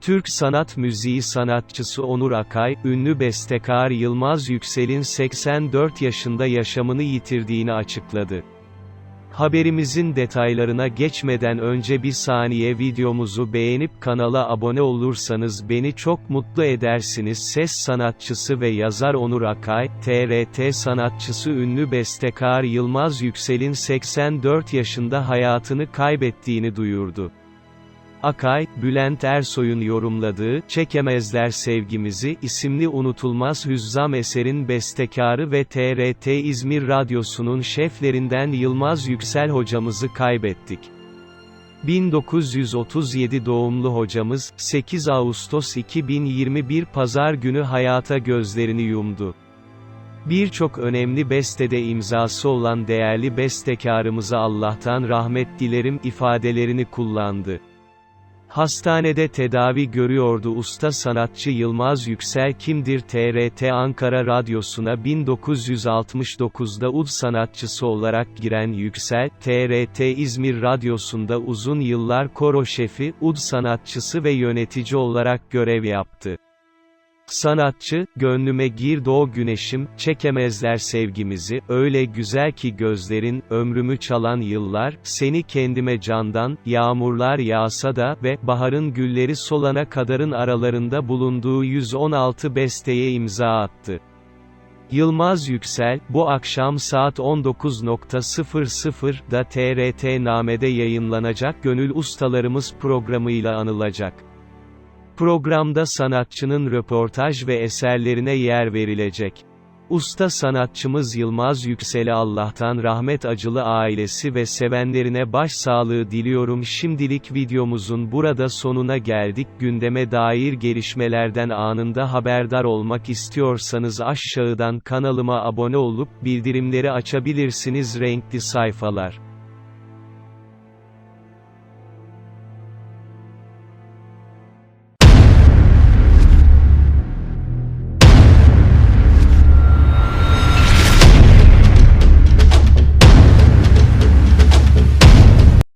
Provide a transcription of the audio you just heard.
Türk sanat müziği sanatçısı Onur Akay, ünlü bestekar Yılmaz Yüksel'in 84 yaşında yaşamını yitirdiğini açıkladı. Haberimizin detaylarına geçmeden önce bir saniye videomuzu beğenip kanala abone olursanız beni çok mutlu edersiniz. Ses sanatçısı ve yazar Onur Akay, TRT sanatçısı ünlü bestekar Yılmaz Yüksel'in 84 yaşında hayatını kaybettiğini duyurdu. Akay, Bülent Ersoy'un yorumladığı "Çekemezler Sevgimizi" isimli unutulmaz hüzzam eserin bestekarı ve TRT İzmir Radyosu'nun şeflerinden Yılmaz Yüksel hocamızı kaybettik. 1937 doğumlu hocamız, 8 Ağustos 2021 Pazar günü hayata gözlerini yumdu. Birçok önemli bestede imzası olan değerli bestekarımıza Allah'tan rahmet dilerim ifadelerini kullandı. Hastanede tedavi görüyordu usta sanatçı Yılmaz Yüksel kimdir TRT Ankara Radyosu'na 1969'da ud sanatçısı olarak giren Yüksel, TRT İzmir Radyosu'nda uzun yıllar koro şefi, ud sanatçısı ve yönetici olarak görev yaptı. Sanatçı, gönlüme gir doğ güneşim, çekemezler sevgimizi, öyle güzel ki gözlerin, ömrümü çalan yıllar, seni kendime candan, yağmurlar yağsa da ve baharın gülleri solana kadarın aralarında bulunduğu 116 besteye imza attı. Yılmaz Yüksel, bu akşam saat 19.00'da TRT Name'de yayınlanacak Gönül Ustalarımız programıyla anılacak. Programda sanatçının röportaj ve eserlerine yer verilecek. Usta sanatçımız Yılmaz Yüksel'e Allah'tan rahmet acılı ailesi ve sevenlerine başsağlığı diliyorum. Şimdilik videomuzun burada sonuna geldik. Gündeme dair gelişmelerden anında haberdar olmak istiyorsanız aşağıdan kanalıma abone olup bildirimleri açabilirsiniz. Renkli sayfalar